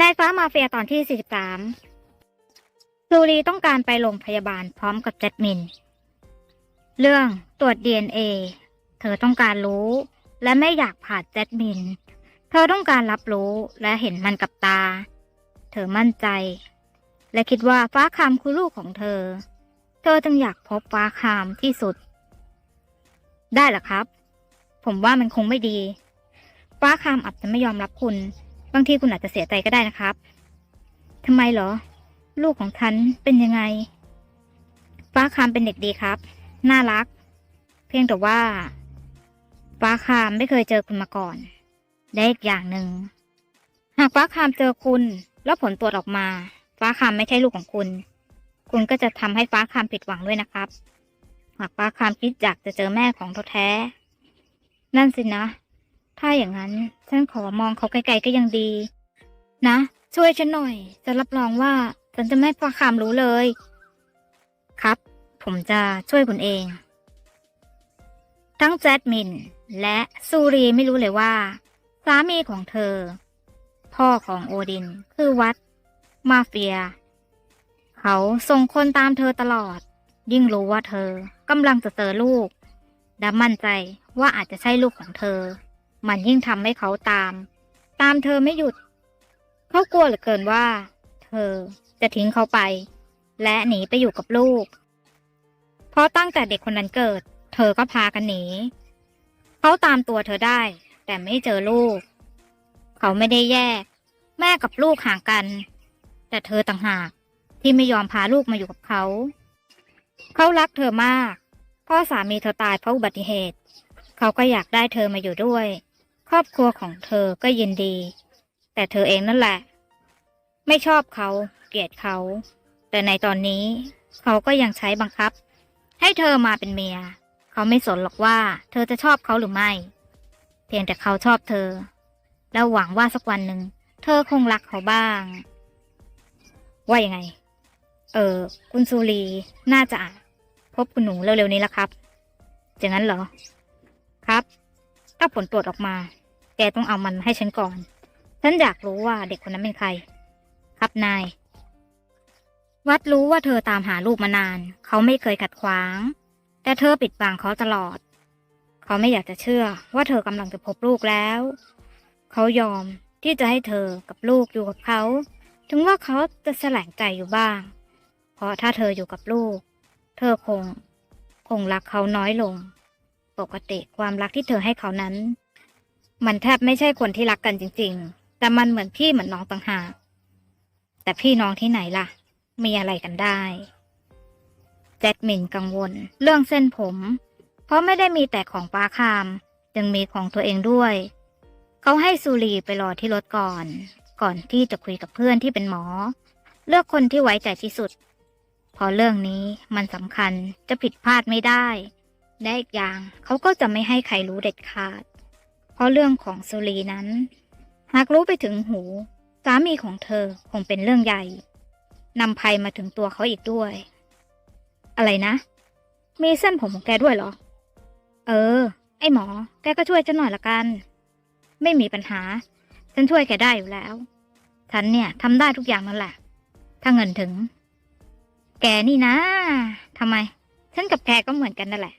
นายฟ้ามาเฟียตอนที่ 43ซูรีต้องการไปโรงพยาบาลพร้อมกับแจดมิน เรื่องตรวจ DNA เธอต้องการรู้ และไม่อยากผ่านแจดมิน เธอต้องการรับรู้และเห็นมันกับตา เธอมั่นใจ และคิดว่าฟ้าคามคือลูกของเธอ เธอจึงอยากพบฟ้าคามที่สุด ได้หรอครับ ผมว่ามันคงไม่ดี ฟ้าคามอาจจะไม่ยอมรับคุณ บางทีคุณอาจจะเสียใจก็ได้นะครับทำไมเหรอ ลูกของฉันเป็นยังไง ฟ้าคามเป็นเด็กดีครับ น่ารัก เพียงแต่ว่า ฟ้าคามไม่เคยเจอคุณมาก่อนและอีกอย่างหนึ่ง หากฟ้าคามเจอคุณ แล้วผลตรวจออกมา ฟ้าคามไม่ใช่ลูกของคุณ คุณก็จะทำให้ฟ้าคามผิดหวังด้วยนะครับ หากฟ้าคามคิดอยากจะเจอแม่ของแท้ นั่นสินะ ถ้าอย่างนั้นฉันขอมองเขาไกลๆก็ยังดี นะ ช่วยฉันหน่อย จะรับรองว่าฉันจะไม่ให้ฟ้าคามรู้เลย ครับ ผมจะช่วยคุณเอง ทั้งแจดมิน และซูรีไม่รู้เลยว่าสามีของเธอ พ่อของโอดินคือวัด มาเฟีย เขาส่งคนตามเธอตลอด ยิ่งรู้ว่าเธอกำลังจะเจอลูก และมั่นใจว่าอาจจะใช่ลูกของเธอ มันยิ่งทำให้เขาตาม ตามเธอไม่หยุด เขากลัวเหลือเกินว่า เธอจะทิ้งเขาไป และหนีไปอยู่กับลูก เพราะตั้งแต่เด็กคนนั้นเกิด เธอก็พากันหนี เขาตามตัวเธอได้ แต่ไม่เจอลูก เขาไม่ได้แยก แม่กับลูกห่างกัน แต่เธอต่างหากที่ไม่ยอมพาลูกมาอยู่กับเขา เขารักเธอมากพ่อสามีเธอตายเพราะอุบัติเหตุ เขาก็อยากได้เธอมาอยู่ด้วย ครอบครัวของเธอก็ยินดี แต่เธอเองนั่นแหละ ไม่ชอบเขาเกลียดเขา แต่ในตอนนี้เขาก็ยังใช้บังคับ ให้เธอมาเป็นเมีย เขาไม่สนหรอกว่า เธอจะชอบเขาหรือไม่ เพียงแต่เขาชอบเธอ แล้วหวังว่าสักวันหนึ่งเธอคงรักเขาบ้าง ว่ายังไง เออคุณซูรีน่าจะพบคุณหนูเร็วๆนี้ละครับอย่างนั้นเหรอ ครับ ถ้าผลตรวจออกมา แกต้องเอามันให้ฉันก่อน ฉันอยากรู้ว่าเด็กคนนั้นเป็นใคร ครับนาย วัดรู้ว่าเธอตามหาลูกมานาน เขาไม่เคยขัดขวาง แต่เธอปิดบังเขาตลอด เขาไม่อยากจะเชื่อว่าเธอกำลังจะพบลูกแล้ว เขายอมที่จะให้เธอกับลูกอยู่กับเขา ถึงว่าเขาจะแสลงใจอยู่บ้าง เพราะถ้าเธออยู่กับลูก เธอคง คงรักเขาน้อยลง ปกติความรักที่เธอให้เขานั้น มันแทบไม่ใช่คนที่รักกันจริง ๆ แต่มันเหมือนพี่เหมือนน้องต่างหาก แต่พี่น้องที่ไหนล่ะ มีอะไรกันได้แจดมินกังวล เรื่องเส้นผม เพราะไม่ได้มีแต่ของป้าคามยังมีของตัวเองด้วย เขาให้ซูรีไปรอที่รถก่อน ก่อนที่จะคุยกับเพื่อนที่เป็นหมอ เลือกคนที่ไว้ใจที่สุดเพอเรื่องนี้มันสำคัญจะผิดพลาดไม่ได้และอีกอย่างเขาก็จะไม่ให้ใครรู้เด็ดขาด เพราะเรื่องของสุรีนั้น หากรู้ไปถึงหู สามีของเธอคงเป็นเรื่องใหญ่นำภัยมาถึงตัวเขาอีกด้วย อะไรนะ มีเส้นผมของแกด้วยเหรอ เออ ไอหมอ แกก็ช่วยฉันหน่อยละกัน ไม่มีปัญหา ฉันช่วยแกได้อยู่แล้ว ฉันเนี่ยทำได้ทุกอย่างนั่นแหละ ถ้าเงินถึง แกนี่นะทำไม ฉันกับแกก็เหมือนกันนั่นแหละ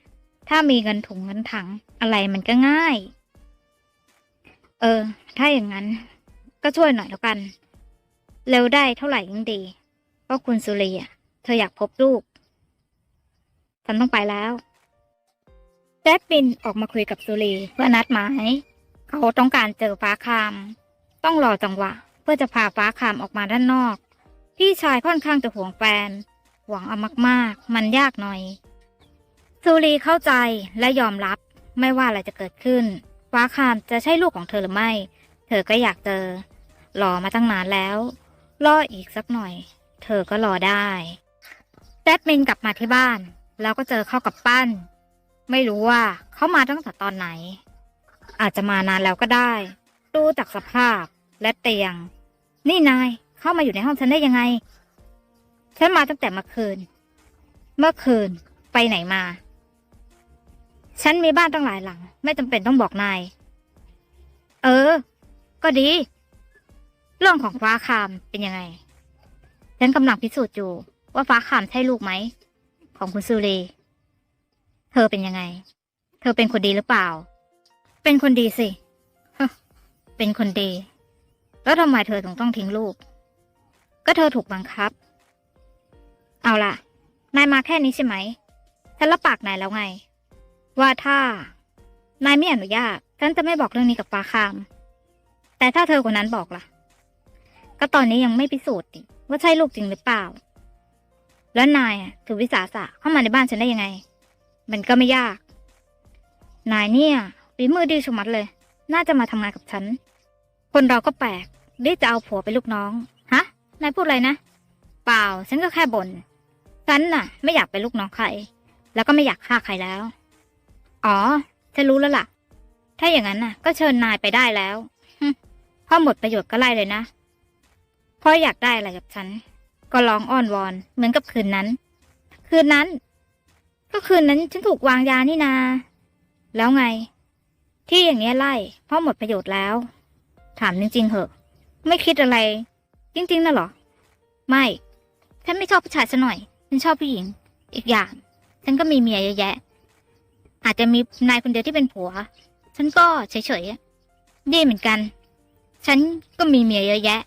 ถ้ามีเงินถุงเงินถัง อะไรมันก็ง่าย เออ ถ้าอย่างนั้น ก็ช่วยหน่อยแล้วกัน เร็วได้เท่าไหร่ยิ่งดีเพราะคุณสุรีอะ เธออยากพบลูก ฉันต้องไปแล้วแจ็คบินออกมาคุยกับสุรีเพื่อนัดหมายเขาต้องการเจอฟ้าคาม ต้องรอจังหวะ เพื่อจะพาฟ้าคามออกมาด้านนอก พี่ชายค่อนข้างจะห่วงแฟน หวังเอามากๆ มันยากหน่อยซูรีเข้าใจและยอมรับไม่ว่าอะไรจะเกิดขึ้น ฟ้าคามจะใช่ลูกของเธอหรือไม่ เธอก็อยากเจอ รอมาตั้งนานแล้ว รออีกสักหน่อย เธอก็รอได้แดดมินกลับมาที่บ้าน แล้วก็เจอเข้ากับปั้น ไม่รู้ว่าเขามาตั้งแต่ตอนไหน อาจจะมานานแล้วก็ได้ ดูจากสภาพและเตียง นี่นายเข้ามาอยู่ในห้องฉันได้ยังไง ฉันมาตั้งแต่เมื่อคืน เมื่อคืนไปไหนมา ฉันมีบ้านตั้งหลายหลัง ไม่จำเป็นต้องบอกนาย เออ ก็ดี เรื่องของฟ้าคามเป็นยังไง ฉันกำลังพิสูจน์อยู่ ว่าฟ้าคามใช่ลูกไหม ของคุณสุรี เธอเป็นยังไง เธอเป็นคนดีหรือเปล่า เป็นคนดีสิ เป็นคนดี แล้วทำไมเธอถึงต้องทิ้งลูก ก็เธอถูกบังคับ เอาล่ะ นายมาแค่นี้ใช่ไหม ฉันรับปากนายแล้วไง ว่าถ้านายไม่อนุญาตฉันจะไม่บอกเรื่องนี้กับฟ้าคาม แต่ถ้าเธอคนนั้นบอกล่ะ ก็ตอนนี้ยังไม่พิสูจน์ดิว่าใช่ลูกจริงหรือเปล่า แล้วนายถือวิสาสะเข้ามาในบ้านฉันได้ยังไง มันก็ไม่ยาก นายเนี่ยฝีมือดีชมัดเลย น่าจะมาทำงานกับฉัน คนเราก็แปลกได้จะเอาผัวเป็นลูกน้อง ฮะ นายพูดอะไรนะ เปล่า ฉันก็แค่บน่น ฉันน่ะ ไม่อยากเป็นลูกน้องใคร แล้วก็ไม่อยากฆ่าใครแล้ว อ๋อฉันรู้แล้วล่ะ ถ้าอย่างนั้นน่ะ ก็เชิญนายไปได้แล้วฮึพอหมดประโยชน์ก็ไล่เลยนะเพราะอยากได้อะไรกับฉัน ก็ร้องอ้อนวอน เหมือนกับคืนนั้น คืนนั้น ก็คืนนั้นฉันถูกวางยานี่นา แล้วไง ที่อย่างเนี้ยไล่เพราะหมดประโยชน์แล้ว ถามจริงๆเหอะ ไม่คิดอะไร จริงๆนะหรอ ไม่ฉันไม่ชอบผู้ชายซะหน่อย ฉันชอบผู้หญิง อีกอย่าง ฉันก็มีเมียเยอะแยะ อาจจะมีนายคนเดียวที่เป็นผัว ฉันก็เฉยๆดีเหมือนกัน ฉันก็มีเมียเยอะแยะ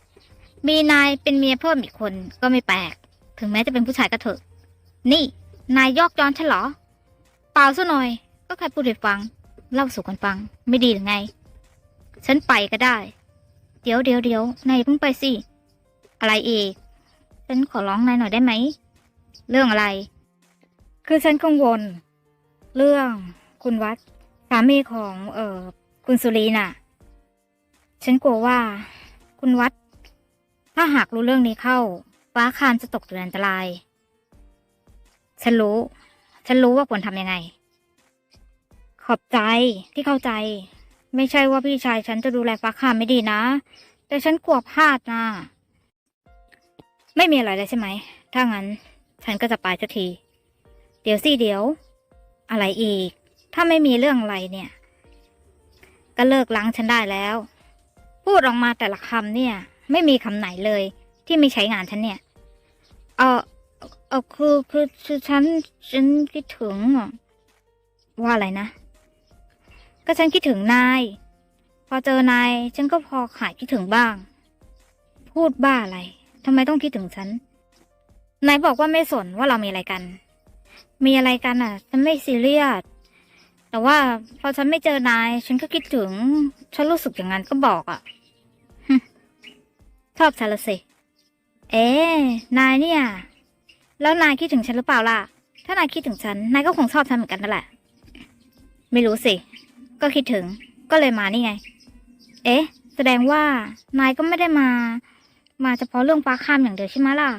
มีนายเป็นเมียเพิ่มอีกคนก็ไม่แปลก ถึงแม้จะเป็นผู้ชายก็เถอะ นี่ นายยอกย้อนฉันเหรอ เปล่าซะหน่อย ก็แค่พูดให้ฟัง เล่าสู่กันฟัง ไม่ดีหรือไง ฉันไปก็ได้ เดี๋ยวเดี๋ยวเดี๋ยวนายเพิ่งไปสิ อะไรอีก ฉันขอร้องนายหน่อยได้ไหม เรื่องอะไร คือฉันกังวล เรื่องคุณวัดสามีของเออคุณสุรีน่ะ ฉันกลัวว่าคุณวัด ถ้าหากรู้เรื่องนี้เข้า ฟ้าคามจะตกอยู่ในอันตราย ฉันรู้ ฉันรู้ว่าควรทำยังไง ขอบใจที่เข้าใจ ไม่ใช่ว่าพี่ชายฉันจะดูแลฟ้าคามไม่ดีนะ แต่ฉันกลัวพลาดนะไม่มีอะไรเลยใช่ไหม ถ้างั้น ฉันก็จะไปสักที เดี๋ยวสิเดี๋ยว อะไรอีก ถ้าไม่มีเรื่องอะไรเนี่ย ก็เลิกล้างฉันได้แล้ว พูดออกมาแต่ละคำเนี่ย ไม่มีคำไหนเลย ที่ไม่ใช้งานฉันเนี่ย เออเออคือคือคือฉันฉันคิดถึงอว่าอะไรนะ ก็ฉันคิดถึงนาย พอเจอนายฉันก็พอหายคิดถึงบ้าง พูดบ้าอะไรทำไมต้องคิดถึงฉันนายบอกว่าไม่สนว่าเรามีอะไรกัน มีอะไรกันอะ ฉันไม่ซีเรียส แต่ว่าพอฉันไม่เจอนาย ฉันก็คิดถึง ฉันรู้สึกอย่างนั้นก็บอกอะชอบฉันละสิ เอ๊ะนายเนี่ย แล้วนายคิดถึงฉันหรือเปล่าล่ะ ถ้านายคิดถึงฉัน นายก็คงชอบฉันเหมือนกันนั่นแหละ ไม่รู้สิ ก็คิดถึง ก็เลยมานี่ไง เอ๊ะ แสดงว่านายก็ไม่ได้มา มาเฉพาะเรื่องฟ้าข้ามอย่างเดียวใช่ไหมล่ะ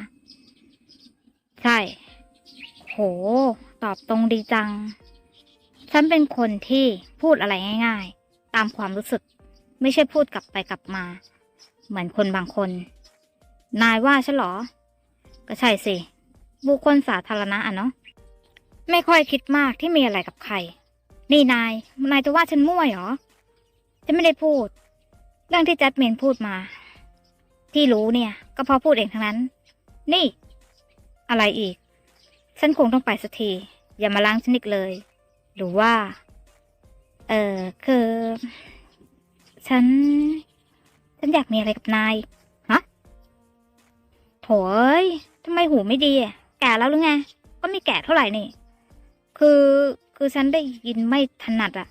ใช่ โห ตอบตรงดีจัง ฉันเป็นคนที่พูดอะไรง่าย ๆ ตามความรู้สึก ไม่ใช่พูดกลับไปกลับมา เหมือนคนบางคน นายว่าฉันหรอ ก็ใช่สิ บุคคลสาธารณะอะเนาะ ไม่ค่อยคิดมากที่มีอะไรกับใคร นี่นาย นายจะว่าฉันมั่วเหรอ ฉันไม่ได้พูด เรื่องที่จัดเมนพูดมา ที่รู้เนี่ย ก็พราะพูดเองทั้งนั้น นี่ อะไรอีก ฉันคงต้องไปสักที อย่ามาล้างฉันอีกเลย หรือว่า เออคือ ฉัน ฉันอยากมีอะไรกับนายฮะโถยทำไมหูไม่ดีอะแก่แล้วหรือไง ก็ไม่แก่เท่าไหร่นี่ คือคือฉันได้ยินไม่ถนัดอะ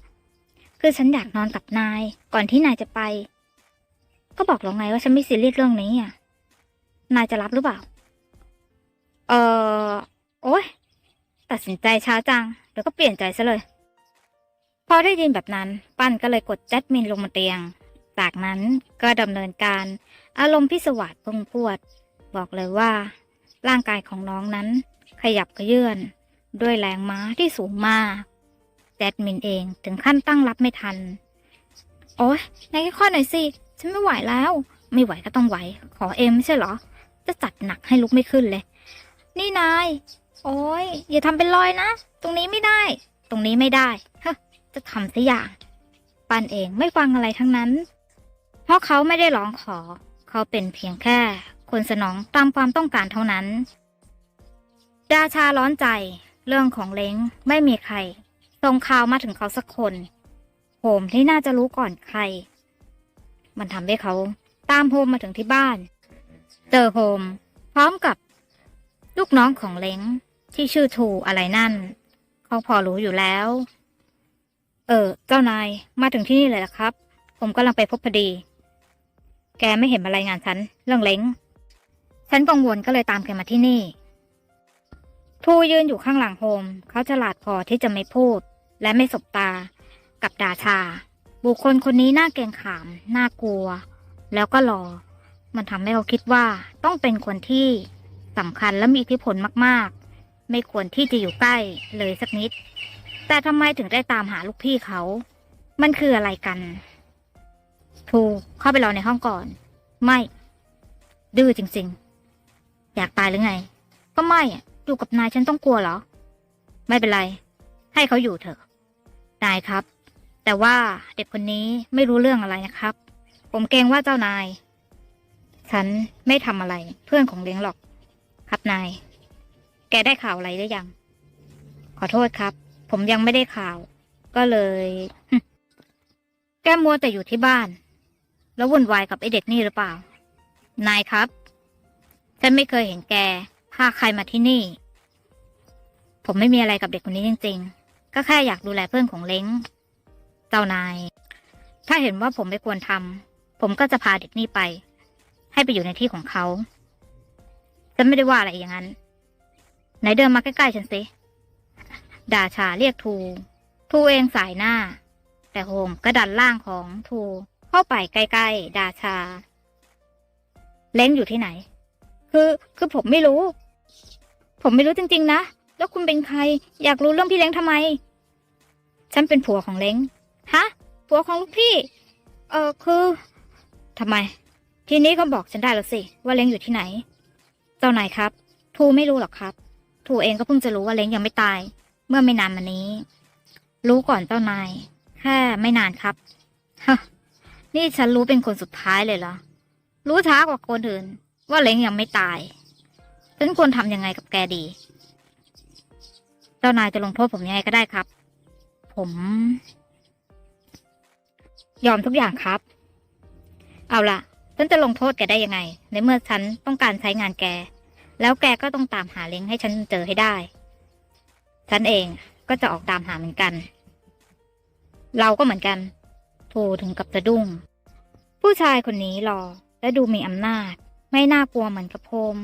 คือฉันอยากนอนกับนาย ก่อนที่นายจะไป ก็บอกแล้วไงว่าฉันไม่ซีเรียสเรื่องนี้อะนายจะรับหรือเปล่า เออ โอ๊ยตัดสินใจช้าจังเดี๋ยวก็เปลี่ยนใจซะเลย พอได้ยินแบบนั้น ปั้นก็เลยกดแจัดมินลงมาเตียง จากนั้นก็ดำเนินการ อารมณ์พิศวาสพุ่งพวด บอกเลยว่า ร่างกายของน้องนั้น ขยับกระเยื่อน ด้วยแรงม้าที่สูงมากแจดมินเองถึงขั้นตั้งรับไม่ทัน โอ๊ยนายค่อยๆหน่อยสิฉันไม่ไหวแล้ว ไม่ไหวก็ต้องไหว ขอเองไม่ใช่เหรอ จะจัดหนักให้ลุกไม่ขึ้นเลย นี่นาย โอ๊ยอย่าทำเป็นรอยนะ ตรงนี้ไม่ได้ ตรงนี้ไม่ได้ฮะจะทำสักอย่างปันเองไม่ฟังอะไรทั้งนั้น เพราะเขาไม่ได้ร้องขอ เขาเป็นเพียงแค่ คนสนองตามความต้องการเท่านั้น ดาชาร้อนใจ เรื่องของเล้งไม่มีใครส่งข่าวมาถึงเขาสักคนโฮมที่น่าจะรู้ก่อนใคร มันทำให้เขาตามโฮมมาถึงที่บ้าน เจอโฮมพร้อมกับลูกน้องของเล้ง ที่ชื่อทูอะไรนั่น เขาพอรู้อยู่แล้ว เออ เจ้านายมาถึงที่นี่เลยละครับ ผมกำลังไปพบพอดี แกไม่เห็นมารายงานฉัน เรื่องเล้ง ฉันกังวลก็เลยตามแกมาที่นี่ ทูยืนอยู่ข้างหลังโฮม เขาฉลาดพอที่จะไม่พูด และไม่สบตา กับดาชา บุคคลคนนี้น่าเกรงขาม น่ากลัว แล้วก็รอ มันทำให้เขาคิดว่าต้องเป็นคนที่สำคัญและมีอิทธิพลมากๆ ไม่ควรที่จะอยู่ใกล้เลยสักนิด แต่ทำไมถึงได้ตามหาลูกพี่เขา มันคืออะไรกันทูเข้าไปรอในห้องก่อน ไม่ ดื้อจริง ๆ อยากตายหรือไง ก็ไม่อะอยู่กับนายฉันต้องกลัวเหรอ ไม่เป็นไร ให้เขาอยู่เถอะ นายครับ แต่ว่าเด็กคนนี้ไม่รู้เรื่องอะไรนะครับ ผมเกรงว่าเจ้านาย ฉันไม่ทำอะไรเพื่อนของเลี้ยงหรอก ครับนาย แกได้ข่าวอะไรหรือยัง ขอโทษครับ ผมยังไม่ได้ข่าว ก็เลย แกมัวแต่อยู่ที่บ้าน แล้ววุ่นวายกับไอเด็กนี่หรือเปล่า นายครับ ฉันไม่เคยเห็นแกพาใครมาที่นี่ ผมไม่มีอะไรกับเด็กคนนี้จริง ๆ ก็แค่อยากดูแลเพื่อนของเล้ง เจ้านาย ถ้าเห็นว่าผมไม่ควรทำผมก็จะพาเด็กนี่ไป ให้ไปอยู่ในที่ของเขา ฉันไม่ได้ว่าอะไรอย่างนั้น ไหนเดินมาใกล้ๆฉันสิดาชาเรียกทูทูเองสายหน้า แต่โฮมก็ดันล่างของทูเข้าไปใกล้ๆดาชา เล้งอยู่ที่ไหน คือคือผมไม่รู้ ผมไม่รู้จริง ๆ นะ แล้วคุณเป็นใคร อยากรู้เรื่องพี่เล้งทำไม ฉันเป็นผัวของเล้งฮะผัวของลูกพี่ เออคือทำไม ทีนี้ก็บอกฉันได้แล้วสิ ว่าเล้งอยู่ที่ไหน เจ้านายครับ ทูไม่รู้หรอกครับ ทูเองก็เพิ่งจะรู้ว่าเล้งยังไม่ตาย เมื่อไม่นานมานี้ รู้ก่อนเจ้านาย แค่ไม่นานครับฮะนี่ฉันรู้เป็นคนสุดท้ายเลยเหรอ รู้ช้ากว่าคนอื่น ว่าเล้งยังไม่ตาย ฉันควรทำยังไงกับแกดี เจ้านายจะลงโทษผมยังไงก็ได้ครับ ผม ยอมทุกอย่างครับ เอาล่ะ ฉันจะลงโทษแกได้ยังไง ในเมื่อฉันต้องการใช้งานแก แล้วแกก็ต้องตามหาเล้งให้ฉันเจอให้ได้ ฉันเองก็จะออกตามหาเหมือนกัน เราก็เหมือนกันโทรถึงกับสะดุ้ง ผู้ชายคนนี้หล่อและดูมีอำนาจ ไม่น่ากลัวเหมือนกับโพม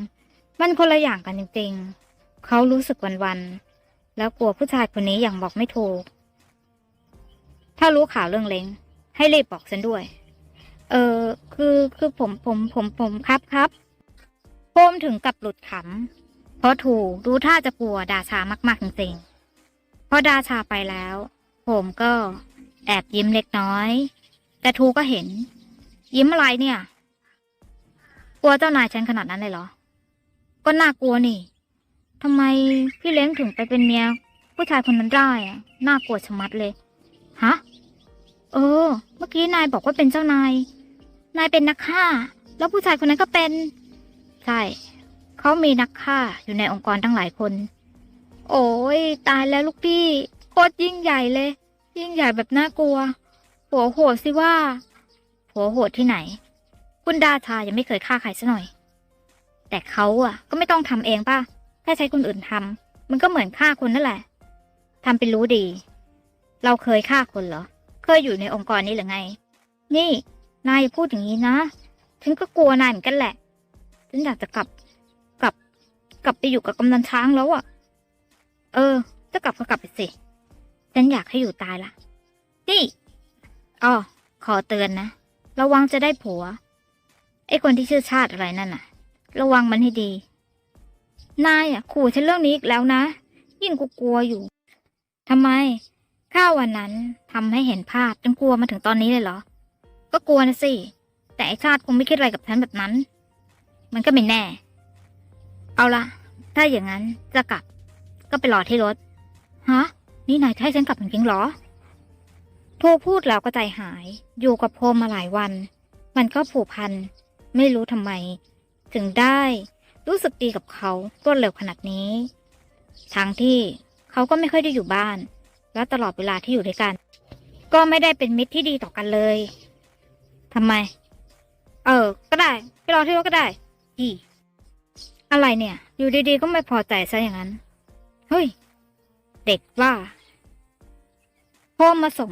มันคนละอย่างกันจริงๆ เขารู้สึกวันๆ แล้วกลัวผู้ชายคนนี้อย่างบอกไม่ถูก ถ้ารู้ข่าวเรื่องเล้งให้รีบบอกฉันด้วย เออคือคือผมผมผมผมครับครับ พมถึงกับหลุดขำเพราะถูรู้ท่าจะกลัวดาชามากๆจริงๆพอดาชาไปแล้วโพมก็แอบยิ้มเล็กน้อย แต่ทูก็เห็น ยิ้มอะไรเนี่ย กลัวเจ้านายฉันขนาดนั้นเลยเหรอ ก็น่ากลัวนี่ทำไมพี่เล้งถึงไปเป็นเมียผู้ชายคนนั้นได้อะน่ากลัวชะมัดเลยฮะเออ เมื่อกี้นายบอกว่าเป็นเจ้านาย นายเป็นนักฆ่า แล้วผู้ชายคนนั้นก็เป็น ใช่ เขามีนักฆ่าอยู่ในองค์กรตั้งหลายคน โอ้ยตายแล้วลูกพี่โคตรยิ่งใหญ่เลย ยิ่งใหญ่แบบน่ากลัว หัวโหดสิว่า หัวโหดที่ไหน คุณดาชายังไม่เคยฆ่าใครซะหน่อย แต่เขาอะ ก็ไม่ต้องทำเองป่ะแค่ใช้คนอื่นทำมันก็เหมือนฆ่าคนนั่นแหละทำเป็นรู้ดี เราเคยฆ่าคนเหรอ เคยอยู่ในองค์กรนี้หรือไง นี่ นายพูดอย่างนี้นะฉันก็กลัวนายเหมือนกันแหละ ฉันอยากจะกลับ กลับ กลับไปอยู่กับกำนันช้างแล้วอะ่ะ เออ จะกลับก็กลับไปสิฉันอยากให้อยู่ตายละนี่อ๋อขอเตือนนะ ระวังจะได้ผัว ไอ้คนที่ชื่อชาติอะไรนั่นน่ะ ระวังมันให้ดี นายอะขู่ฉันเรื่องนี้อีกแล้วนะ ยิ่งกูกลัวอยู่ทำไม ข้าววันนั้นทำให้เห็นภาพจนกลัวมาถึงตอนนี้เลยเหรอ ก็กลัวนะสิ แต่ไอชาติคงไม่คิดอะไรกับฉันแบบนั้น มันก็ไม่แน่ เอาละถ้าอย่างนั้นจะกลับ ก็ไปรอที่รถฮะนี่นายจะให้ฉันกลับจริงๆเหรอ โทรพูดแล้วก็ใจหาย อยู่กับโพมมาหลายวัน มันก็ผูกพัน ไม่รู้ทำไม ถึงได้ รู้สึกดีกับเขารวดเร็วขนาดนี้ ทั้งที่เขาก็ไม่ค่อยได้อยู่บ้าน และตลอดเวลาที่อยู่ด้วยกัน ก็ไม่ได้เป็นมิตรที่ดีต่อกันเลยทำไม เออ ก็ได้ ไปรอที่รถก็ได้ อีอะไรเนี่ย อยู่ดีๆก็ไม่พอใจซะอย่างนั้น เฮ้ย เด็กว่าพ่อมาส่ง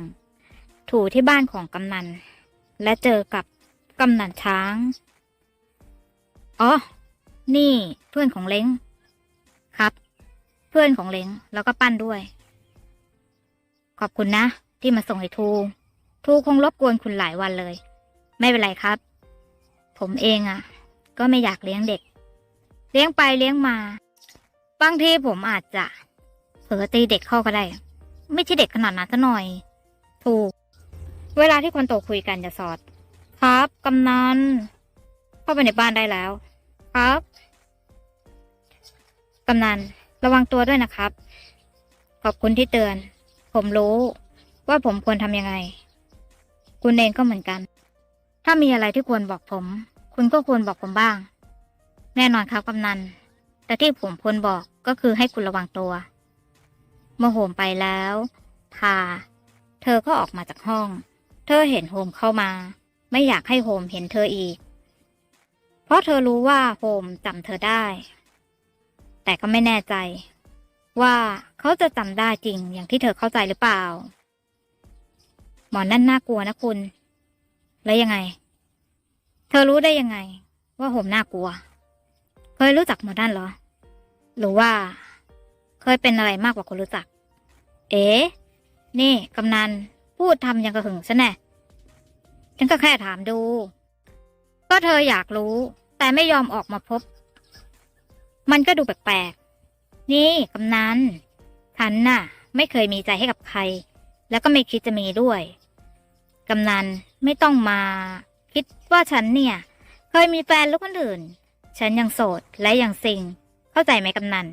ถูที่บ้านของกำนัน และเจอกับกำนันช้าง อ๋อ นี่เพื่อนของเล้ง ครับ เพื่อนของเล้งแล้วก็ปั้นด้วย ขอบคุณนะ ที่มาส่งให้ทู ทูคงรบกวนคุณหลายวันเลย ไม่เป็นไรครับ ผมเองอะ่ะ ก็ไม่อยากเลี้ยงเด็ก เลี้ยงไปเลี้ยงมา บางทีผมอาจจะเผลอตีเด็กเข้าก็ได้ ไม่ใช่เด็กขนาดนั้นซะหน่อย ถูก เวลาที่คนโตคุยกันจะสอด ครับกำนันเข้าไปในบ้านได้แล้ว ครับกำนันระวังตัวด้วยนะครับ ขอบคุณที่เตือน ผมรู้ว่าผมควรทำยังไง คุณเองก็เหมือนกัน ถ้ามีอะไรที่ควรบอกผม คุณก็ควรบอกผมบ้าง แน่นอนครับกำนัน แต่ที่ผมควรบอกก็คือให้คุณระวังตัวเมื่อโฮมไปแล้วพา เธอก็ออกมาจากห้อง เธอเห็นโฮมเข้ามา ไม่อยากให้โฮมเห็นเธออีก เพราะเธอรู้ว่าโฮมจำเธอได้ แต่ก็ไม่แน่ใจ ว่าเขาจะจำได้จริงอย่างที่เธอเข้าใจหรือเปล่า หมอนั่นน่ากลัวนะคุณ แล้วยังไง ธอรู้ได้ยังไง ว่าโฮมน่ากลัว เคยรู้จักหมอนั่นเหรอ หรือว่า เคยเป็นอะไรมากกว่าคนรู้จัก เอ๋นี่กำนันพูดทำยังกระหึ่งซะแน่ฉันก็แค่ถามดู ก็เธออยากรู้ แต่ไม่ยอมออกมาพบ มันก็ดูแปลกๆ นี่กำนันฉันน่ะ ไม่เคยมีใจให้กับใคร แล้วก็ไม่คิดจะมีด้วย กำนันไม่ต้องมา คิดว่าฉันเนี่ย เคยมีแฟนลูกคนอื่น ฉันยังโสดและยังซิง เข้าใจไหมกำนัน